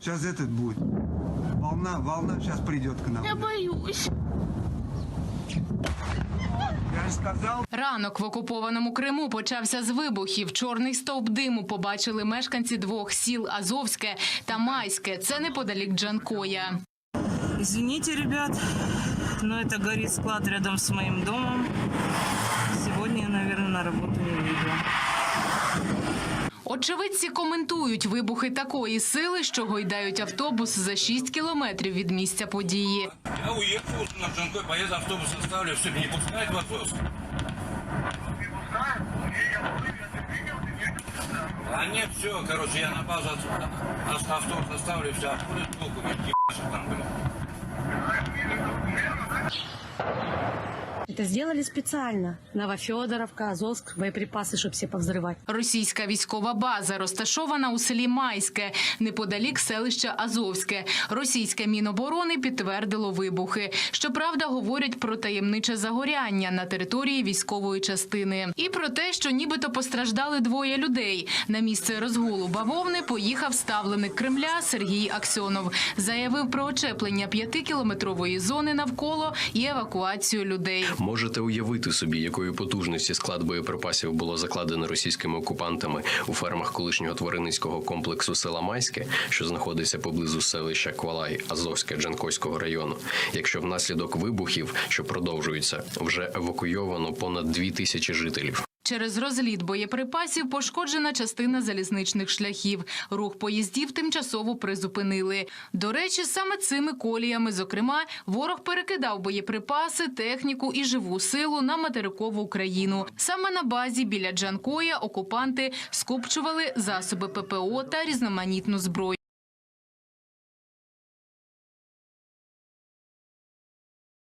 Сейчас этот будет. Волна, волна сейчас придет к нам. Я боюсь. Я же сказал, Ранок в окупованому Криму почався з вибухів. Чорний стовп диму побачили мешканці двох сіл Азовське та Майське. Це неподалік Джанкоя. Извините, ребят, но это горит склад рядом с моим домом. Сегодня я, наверное, на работу не выйду. Очевидці коментують вибухи такої сили, що гойдають автобус за 6 кілометрів від місця події. Я уехал на Джанкой, поеду автобус оставлю, все, не пускают в Азовск. А нет, все, короче, я на базу автобус оставлю, все, а будет толку, там, блин Это сделали специально. Новофедоровка, Азовск, боеприпасы, чтобы все повзрывать. Російська військова база розташована у селі Майське, неподалік селища Азовське. Російське міноборони підтвердило вибухи. Щоправда, говорять про таємниче загоряння на території військової частини і про те, що нібито постраждали двоє людей. На місце розгулу бавовни поїхав ставленик Кремля Сергій Аксьонов. Заявив про очеплення п'ятикілометрової зони навколо і евакуацію людей. Можете уявити собі, якої потужності склад боєприпасів було закладено російськими окупантами у фермах колишнього тваринницького комплексу села Майське, що знаходиться поблизу селища Квалай Азовське Джанкойського району. Якщо внаслідок вибухів, що продовжуються, вже евакуйовано понад дві тисячі жителів. Через розліт боєприпасів пошкоджена частина залізничних шляхів. Рух поїздів тимчасово призупинили. До речі, саме цими коліями, зокрема, ворог перекидав боєприпаси, техніку і живу силу на материкову Україну. Саме на базі біля Джанкоя окупанти скупчували засоби ППО та різноманітну зброю.